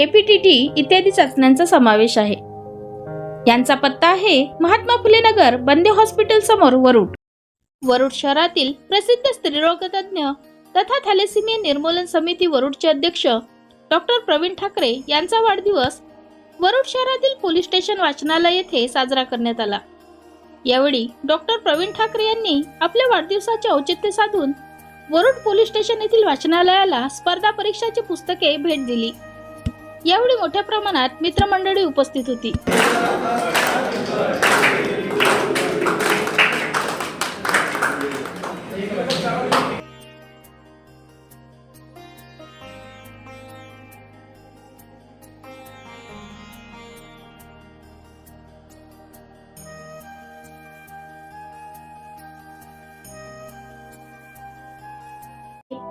APTT इत्यादी चाचण्यांचा समावेश आहे. यांचा पत्ता आहे महात्मा फुले नगर बंदे हॉस्पिटल समोर वरुड. वरुड शहरातील प्रसिद्ध स्त्रीरोग तज्ज्ञ तथा थॅलेसिमिया निर्मूलन समिती वरुडचे अध्यक्ष डॉक्टर प्रवीण ठाकरे यांचा वाढदिवस वरुड शहरातील पोलीस स्टेशन वाचनालय येथे साजरा करण्यात आला. यावेळी डॉक्टर प्रवीण ठाकरे यांनी आपल्या वाढदिवसाचे औचित्य साधून वरुड पोलीस स्टेशन येथील वाचनालयाला स्पर्धा परीक्षाची पुस्तके भेट दिली. यावेळी मोठ्या प्रमाणात मित्रमंडळी उपस्थित होती.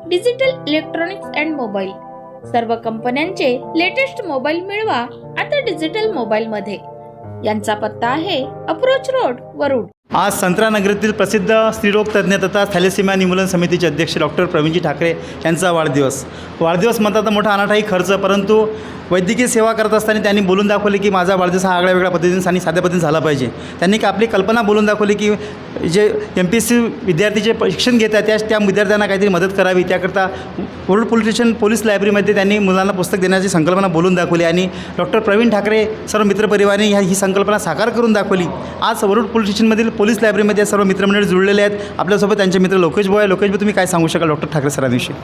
Digital electronics and mobile. सर्व कंपन्यांचे लेटेस्ट मोबाईल मिळवा आता डिजिटल मोबाईल मध्ये. यांचा पत्ता आहे अप्रोच रोड वरुड. आज संत्रानगरीतील प्रसिद्ध स्त्रीरोग तज्ज्ञ तथा थॅलेसिमिया निमूलन समितीचे अध्यक्ष डॉक्टर प्रवीणजी ठाकरे यांचा वाढदिवस. वाढदिवस म्हणतात तर मोठा अनाठाही खर्च परंतु वैद्यकीय सेवा करत असताना त्यांनी बोलून दाखवले की माझा वाढदिवस हा आगळ्या वेगळ्या पद्धतीने आणि साध्या पद्धतीने झाला पाहिजे. त्यांनी की आपली कल्पना बोलून दाखवली की जे एम पी एस सी विद्यार्थी जे शिक्षण घेत आहेत त्या त्या विद्यार्थ्यांना काहीतरी मदत करावी. त्याकरता वरुड पोलीस स्टेशन पोलीस लायब्ररीमध्ये त्यांनी मुलांना पुस्तक देण्याची संकल्पना बोलून दाखवली आणि डॉक्टर प्रवीण ठाकरे सर्व मित्रपरिवाराने ह्या ही संकल्पना साकार करून दाखवली. आज वरुड पोलीस स्टेशनमधील पोलीस लायब्ररीमध्ये सर्व मित्रमंडळी जुळलेले आहेत. आपल्यासोबत त्यांचे मित्र लोकेश भाऊ आहे. लोकेश भाऊ तुम्ही काय सांगू शकाल doctor Thackeray सरांविषयी?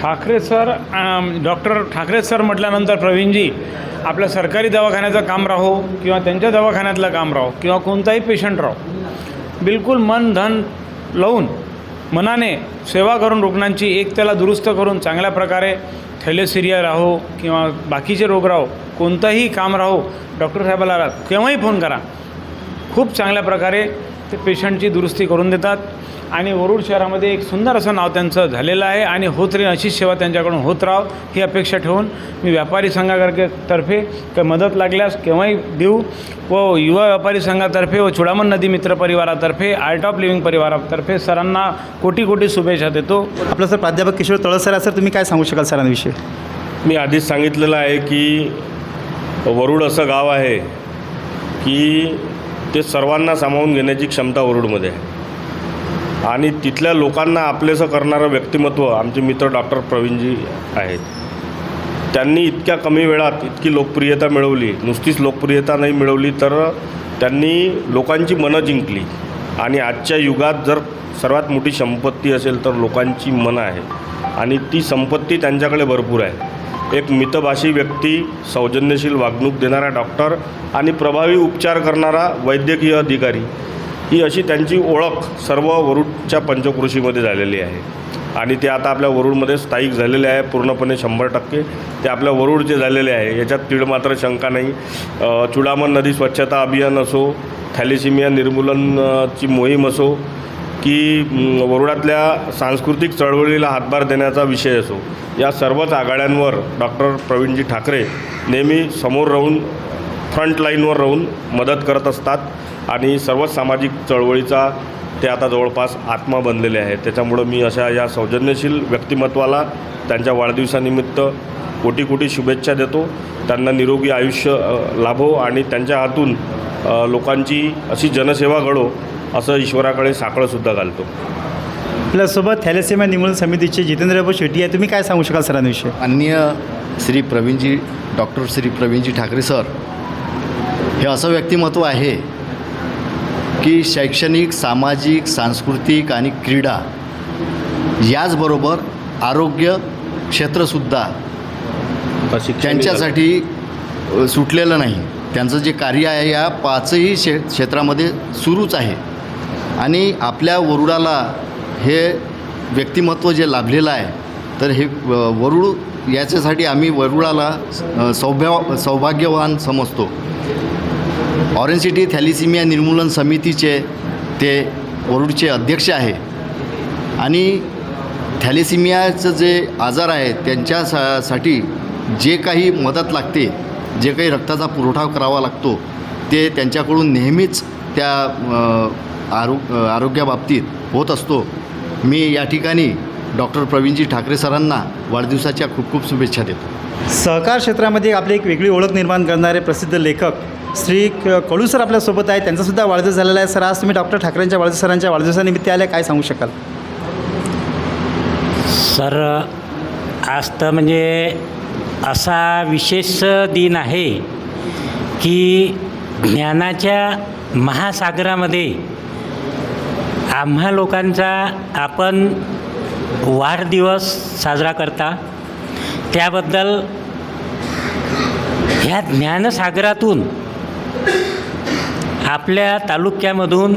Thackeray sir doctor Thackeray sir म्हटल्यानंतर प्रवीणजी आपल्या सरकारी दवाखान्याचं काम राहो किंवा त्यांच्या दवाखान्यातलं काम राहो किंवा कोणताही पेशंट राहो. बिलकुल मन धन लावून मनाने सेवा करून रुग्णांची एक त्याला दुरुस्त करून चांगल्या प्रकारे थॅलेसिरिया राहो किंवा बाकीचे रोग राहो कोणतंही काम राहो डॉक्टर साहेबाला केव्हाही फोन करा. खूप चांगल्या प्रकारे ते पेशंटची दुरुस्ती करून देतात. आणि वरुड शहरामध्ये एक सुंदर असं नाव त्यांचं झालेलं आहे आणि होत राहील अशीच सेवा त्यांच्याकडून होत राहाव ही अपेक्षा ठेवून मी व्यापारी संघाकर्के तर्फे काही मदत लागल्यास केव्हाही देऊ व युवा व्यापारी संघातर्फे व चुडामन नदी मित्र परिवारातर्फे आर्ट ऑफ लिव्हिंग परिवारातर्फे सरांना कोटी कोटी शुभेच्छा देतो. आपलं सर प्राध्यापक किशोर तळसर आहे सर तुम्ही काय सांगू शकाल सरांविषयी मी आधीच सांगितलेलं आहे की वरुड असं गाव आहे की ते सर्वांना सामावून घेण्याची क्षमता वरुडमध्ये आहे. आणि तिथल्या लोकांना आपलेसं करणारं व्यक्तिमत्व आमचे मित्र डॉक्टर प्रवीणजी आहेत. त्यांनी इतक्या कमी वेळात इतकी लोकप्रियता मिळवली. नुसतीच लोकप्रियता नाही मिळवली तर त्यांनी लोकांची मनं जिंकली. आणि आजच्या युगात जर सर्वात मोठी संपत्ती असेल तर लोकांची मनं आहे. आणि ती संपत्ती त्यांच्याकडे भरपूर आहे. एक मितभाषी व्यक्ती सौजन्यशील वागणूक देणारा डॉक्टर आणि प्रभावी उपचार करणारा वैद्यकीय अधिकारी ही अशी त्यांची ओळख सर्व वरुडच्या पंचकृषीमध्ये झालेली आहे. आणि ते आता आपल्या वरुडमध्ये स्थायिक झालेले आहे पूर्णपणे शंभर टक्के. ते आपल्या वरुडचे झालेले आहे याच्यात तीळ मात्र शंका नाही. चुडामन चुडामण नदी स्वच्छता अभियान असो थॅलेसिमिया निर्मूलनची मोहीम असो की वरुडातल्या सांस्कृतिक चळवळीला हातभार देण्याचा विषय असो या सर्वच आघाड्यांवर डॉक्टर प्रवीणजी ठाकरे नेहमी समोर राहून फ्रंट लाईनवर राहून मदत करत असतात आणि सर्वच सामाजिक चळवळीचा ते आता जवळपास आत्मा बनलेले आहेत. त्याच्यामुळं मी अशा या सौजन्यशील व्यक्तिमत्वाला त्यांच्या वाढदिवसानिमित्त कोटी कोटी शुभेच्छा देतो. त्यांना निरोगी आयुष्य लाभो आणि त्यांच्या हातून लोकांची अशी जनसेवा घडो असं ईश्वराकडे साकडंसुद्धा घालतो. आपल्यासोबत थॅलेसिमिया निर्मूलन समितीचे जितेंद्रबाबू शेट्टी आहे. तुम्ही काय सांगू शकाल सरांविषयी? अन्य श्री प्रवीणजी डॉक्टर श्री प्रवीणजी ठाकरे सर हे असं व्यक्तिमत्व आहे की शैक्षणिक सामाजिक सांस्कृतिक आणि क्रीडा याचबरोबर आरोग्य क्षेत्रसुद्धा त्यांच्यासाठी सुटलेलं नाही. त्यांचं जे कार्य आहे या पाचही शे क्षेत्रामध्ये सुरूच आहे. आणि आपल्या वरुडाला हे व्यक्तिमत्व जे लाभलेलं आहे तर हे वरुड याच्यासाठी आम्ही वरुडाला सौभ्या सौभ्य सौभाग्यवान समजतो. ऑरेंज सिटी थॅलिसिमिया निर्मूलन समितीचे ते वरुडचे अध्यक्ष आहे. आणि थॅलेसिमियाचं जे आजार आहे त्यांच्या सा साठी जे काही मदत लागते जे काही रक्ताचा पुरवठा करावा लागतो ते त्यांच्याकडून नेहमीच त्या आरो आरोग्याबाबतीत होत असतो. मी या ठिकाणी डॉक्टर प्रवीणजी ठाकरे सरांना वाढदिवसाच्या खूप खूप शुभेच्छा देतो. सहकार क्षेत्रामध्ये आपली एक वेगळी ओळख निर्माण करणारे प्रसिद्ध लेखक श्री कडू सर आपल्यासोबत आहे त्यांचासुद्धा वाढदिवस झालेला आहे. सर आज तुम्ही डॉक्टर ठाकरेंच्या वाढदिवस सरांच्या वाढदिवसानिमित्त आले काय सांगू शकाल? सर आज तर म्हणजे असा विशेष दिन आहे की ज्ञानाच्या महासागरामध्ये आम्हा लोकांचा आपण वाढदिवस साजरा करता. त्याबद्दल ह्या ज्ञानसागरातून आपल्या तालुक्यामधून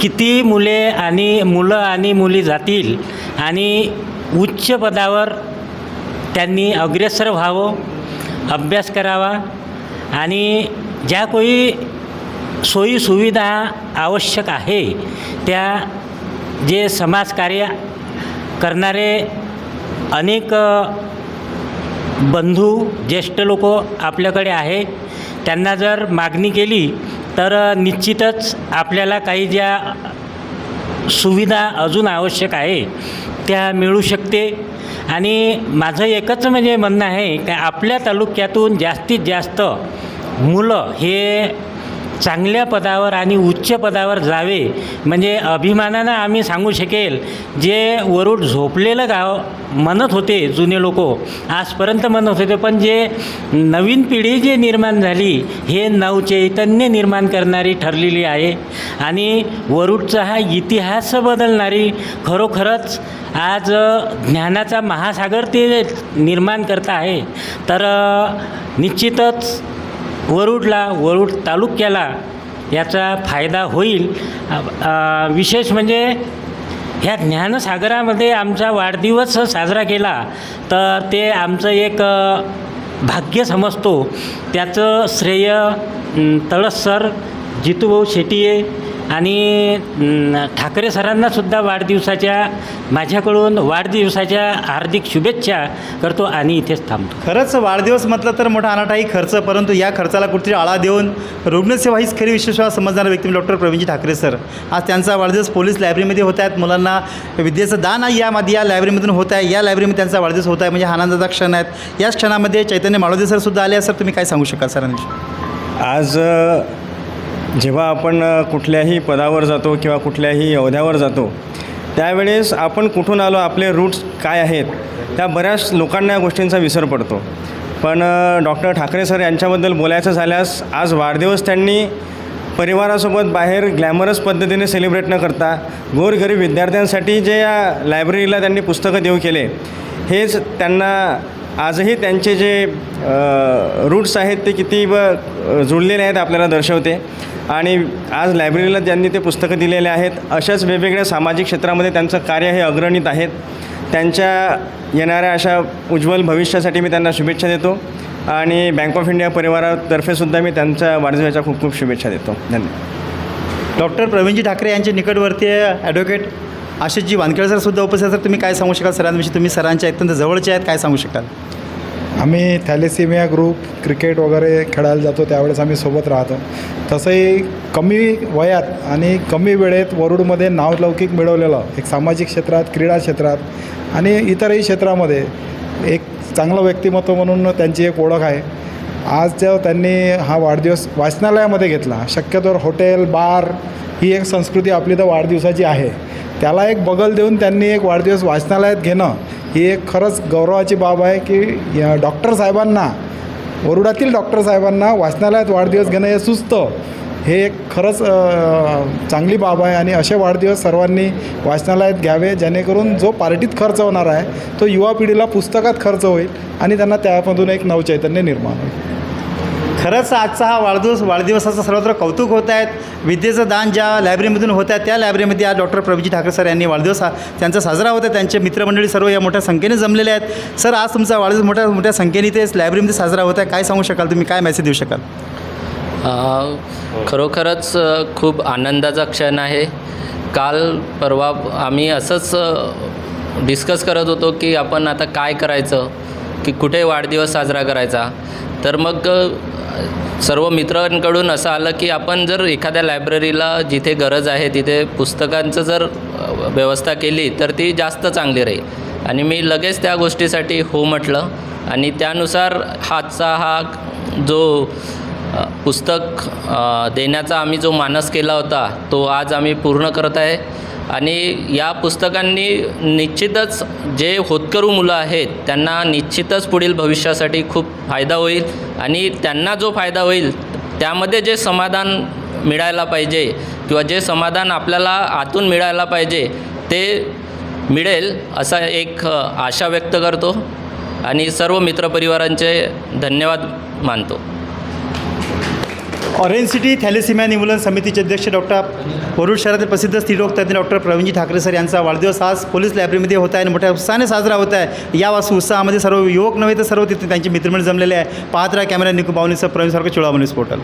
किती मुले आणि मुलं आणि मुली जातील आणि उच्च पदावर त्यांनी अग्रेसर व्हावं अभ्यास करावा आणि ज्या कोणी सोयीसुविधा आवश्यक आहे. त्या जे समाजकार्य करणारे अनेक बंधू ज्येष्ठ लोक आपल्याकडे आहे. त्यांना जर मागणी केली तर निश्चितच आपल्याला काही ज्या सुविधा अजून आवश्यक आहे त्या मिळू शकते. आणि माझं एकच म्हणजे म्हणणं आहे की आपल्या तालुक्यातून जास्तीत जास्त मुलं हे चांगल्या पदावर आणि उच्च पदावर जावे म्हणजे अभिमानानं आम्ही सांगू शकेल जे वरुड झोपलेलं गाव म्हणत होते जुने लोक आजपर्यंत म्हणत होते पण जे नवीन पिढी जे निर्माण झाली हे नवचैतन्य निर्माण करणारी ठरलेली आहे. आणि वरुडचा हा इतिहास बदलणारी खरोखरच आज ज्ञानाचा महासागर ते निर्माण करत आहे. तर निश्चितच वरुडला वरुड तालुक्याला याचा फायदा होईल. विशेष म्हणजे ह्या ज्ञानसागरामध्ये आमचा वाढदिवस साजरा केला तर ते आमचं एक भाग्य समजतो. त्याचं श्रेय तळस सर जितूभाऊ शेटिये आणि ठाकरे सरांनासुद्धा वाढदिवसाच्या माझ्याकडून वाढदिवसाच्या हार्दिक शुभेच्छा करतो आणि इथेच थांबतो. खरंच वाढदिवस म्हटलं तर मोठा अनाठाही खर्च परंतु या खर्चाला कुठेतरी आळा देऊन रुग्णसेवा हीच खरी विश्वास समजणारा व्यक्ती डॉक्टर प्रवीणजी ठाकरे सर. आज त्यांचा वाढदिवस पोलीस लायब्ररीमध्ये होत आहेत. मुलांना विद्येचं दान आहे. यामध्ये या लायब्ररीमधून होत आहे. या लायब्ररीमध्ये त्यांचा वाढदिवस होत आहे. म्हणजे हा आनंदाचा क्षण आहेत. याच क्षणामध्ये चैतन्य माळोदे सर सुद्धा आले सर तुम्ही काय सांगू शकाल सरांविषयी? आज जेव्हा आपण कुठल्याही पदावर जातो किंवा कुठल्याही अवध्यावर जातो त्यावेळेस आपण कुठून आलो आपले रूट्स काय आहेत त्या बऱ्याच लोकांना या गोष्टींचा विसर पडतो. पण डॉक्टर ठाकरे सर यांच्याबद्दल बोलायचं झाल्यास आज वाढदिवस त्यांनी परिवारासोबत बाहेर ग्लॅमरस पद्धतीने सेलिब्रेट न करता गोरगरीब विद्यार्थ्यांसाठी जे या लायब्ररीला त्यांनी पुस्तकं देऊ केले हेच त्यांना आजही त्यांचे जे रूट्स आहेत ते किती व जुळलेले आहेत आपल्याला दर्शवते. आणि आज लायब्ररीला ज्यांनी ते पुस्तकं दिलेले आहेत अशाच वेगवेगळ्या सामाजिक क्षेत्रामध्ये त्यांचं कार्य हे अग्रणीत आहेत त्यांच्या येणाऱ्या अशा उज्ज्वल भविष्यासाठी मी त्यांना शुभेच्छा देतो. आणि बँक ऑफ इंडिया परिवारातर्फेसुद्धा मी त्यांच्या वाढदिवसाच्या खूप खूप शुभेच्छा देतो. धन्यवाद. डॉक्टर प्रवीणजी ठाकरे यांचे निकटवर्तीय ॲडव्होकेट आशिषजी वानखेळ सर सुद्धा उपस्थित सर तुम्ही काय सांगू शकाल? सरांविषयी तुम्ही सरांच्या अत्यंत जवळचे आहेत. काय सांगू शकाल? आम्ही थॅलेसिमिया ग्रुप क्रिकेट वगैरे खेळायला जातो त्यावेळेस आम्ही सोबत राहतो. तसंही कमी वयात आणि कमी वेळेत वरुडमध्ये नावलौकिक मिळवलेलं एक सामाजिक क्षेत्रात क्रीडा क्षेत्रात आणि इतरही क्षेत्रामध्ये एक चांगलं व्यक्तिमत्व म्हणून त्यांची एक ओळख आहे. आज जेव्हा त्यांनी हा वाढदिवस वाचनालयामध्ये घेतला शक्यतोवर हॉटेल बार ही एक संस्कृती आपली तर वाढदिवसाची आहे. त्याला एक बगल देऊन त्यांनी एक वाढदिवस वाचनालयात घेणं ही एक खरंच गौरवाची बाब आहे की या डॉक्टर साहेबांना वरुडातील डॉक्टर साहेबांना वाचनालयात वाढदिवस घेणं हे सुचतं हे एक खरंच चांगली बाब आहे आणि असे वाढदिवस सर्वांनी वाचनालयात घ्यावे जेणेकरून जो पार्टीत खर्च होणार आहे तो युवा पिढीला पुस्तकात खर्च होईल आणि त्यांना त्यामधून एक नवचैतन्य निर्माण होईल. खरंच आजचा हा वाढदिवस वाढदिवसाचं सर्वत्र कौतुक होत आहेत. विद्येचं दान ज्या लायब्ररीमधून होत आहे त्या लायब्ररीमध्ये आज डॉक्टर प्रभूजी ठाकरे सर यांनी वाढदिवस हा त्यांचा साजरा होता आहे. त्यांचे मित्रमंडळी सर्व या मोठ्या संख्येने जमलेले आहेत. सर आज तुमचा वाढदिवस मोठ्या मोठ्या संख्येने ते लायब्ररीमध्ये साजरा होत आहे. काय सांगू शकाल तुम्ही? काय मेसेज देऊ शकाल? खरोखरच खूप आनंदाचा क्षण आहे. काल परवा आम्ही असंच डिस्कस करत होतो की आपण आता काय करायचं? की कुठे वाढदिवस साजरा करायचा? तर मग सर्व मित्रांकडून असं आलं की आपण जर एखाद्या लायब्ररीला जिथे गरज आहे तिथे पुस्तकांचं जर व्यवस्था केली तर ती जास्त चांगली राहील. आणि मी लगेच त्या गोष्टीसाठी हो म्हटलं. आणि त्यानुसार हातचा हा जो पुस्तक देण्याचा आम्ही जो मानस केला होता तो आज आम्ही पूर्ण करत आहे. आणि या पुस्तकांनी निश्चितच जे होतकरू मुलं आहेत त्यांना निश्चितच पुढील भविष्यासाठी खूप फायदा होईल आणि त्यांना जो फायदा होईल त्यामध्ये जे समाधान मिळायला पाहिजे किंवा जे समाधान आपल्याला आतून मिळायला पाहिजे ते मिळेल असा एक आशा व्यक्त करतो आणि सर्व मित्रपरिवारांचे धन्यवाद मानतो. ऑरेंज सिटी थॅलेसिमिया निर्मूलन समितीचे अध्यक्ष डॉक्टर वरुड शहरातील प्रसिद्ध स्त्रीरोग तज्ज्ञ डॉक्टर प्रवीणजी ठाकरे सर यांचा वाढदिवस आज पोलीस लायब्ररीमध्ये होत आहे आणि मोठ्या उत्साहाने साजरा होत आहे. या वास उत्साहामध्ये सर्व युवक नव्हे तर सर्व तिथे त्यांचे मित्रमंडळ जमलेले आहे. पाहत राहा कॅमेरा निकू बावनीसह प्रवीण सारखं चुळावणीस पोर्टल.